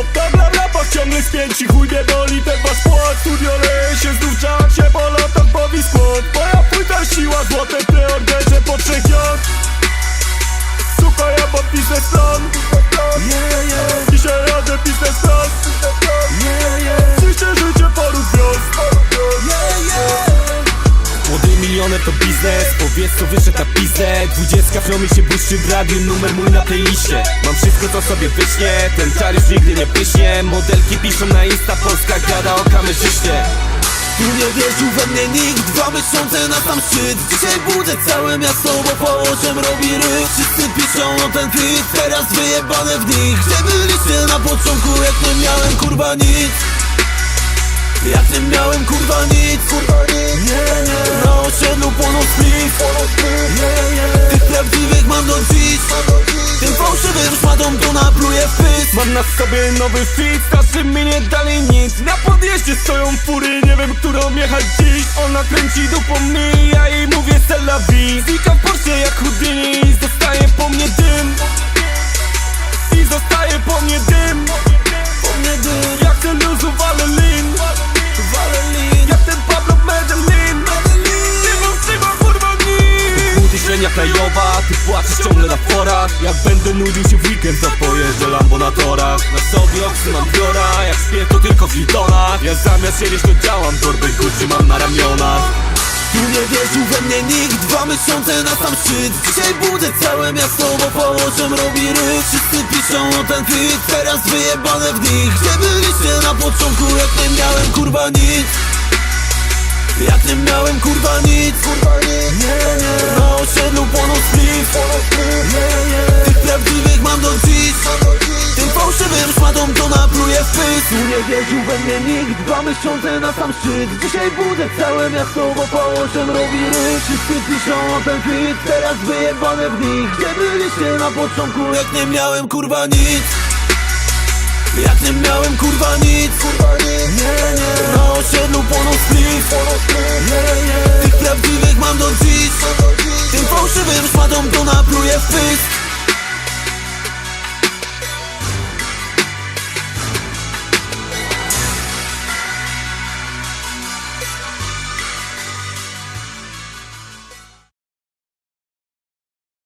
hop Tak na rapach ciągle spięci, chuj mnie boli. Ten wasz płat Studio leje się znów się po latach bawi skład Moja płyta siła, złote preorderze To biznes, powiedz co wyszedł na pizdę Dwudziestka flomi się błyszczy w radiu, numer mój na playliście. Mam wszystko co sobie wyśnie, ten czar już nigdy nie pyśnie. Modelki piszą na Insta, Polska gada o kamerzyście. Tu nie wierzył we mnie nikt Dwa miesiące na sam szczyt. Dzisiaj budzę całe miasto, bo położem robi rych Wszyscy piszą o ten kwit Teraz wyjebane w nich. Gdzie byliście na początku, jak nie miałem kurwa nic? Jak nie miałem kurwa nic, kurwa nic Tych prawdziwych mam do dziś. Tym fałszywym szmatom to napluję w pysk. Mam na sobie nowy fit, starszy mi nie dali nic. Na podjeździe stoją fury, nie wiem którą jechać dziś. Ona kręci dupą mi, ja jej mówię c'est la vie w Porsche krajowa, ty płaczesz ciągle na forach. Jak będę nudził się w weekend, to pojeżdżę Lambo na torach Na sobie oksy mam biora, jak śpię to tylko w Hiltonach Ja zamiast siedzieć to działam, torby Gucci mam na ramionach. Tu nie wierzył we mnie nikt Dwa miesiące na sam szczyt. Dzisiaj budzę całe miasto, bo położem robi rych Wszyscy piszą o ten kwit Teraz wyjebane w nich. Gdzie byliście na początku, jak nie miałem kurwa nic. Jak nie miałem kurwa nic nie wierzył we mnie nikt. Dwa miesiące na sam szczyt. Dzisiaj budzę całe miasto, bo położem robi rych Wszyscy piszą o ten kwit Teraz wyjebane w nich. Gdzie byliście na początku, jak nie miałem kurwa nic. Jak nie miałem kurwa nic, kurwa nic. Nie, nie. Na osiedlu płoną spliff Tych prawdziwych mam do dziś. Tym fałszywym szmatom to napluję w pysk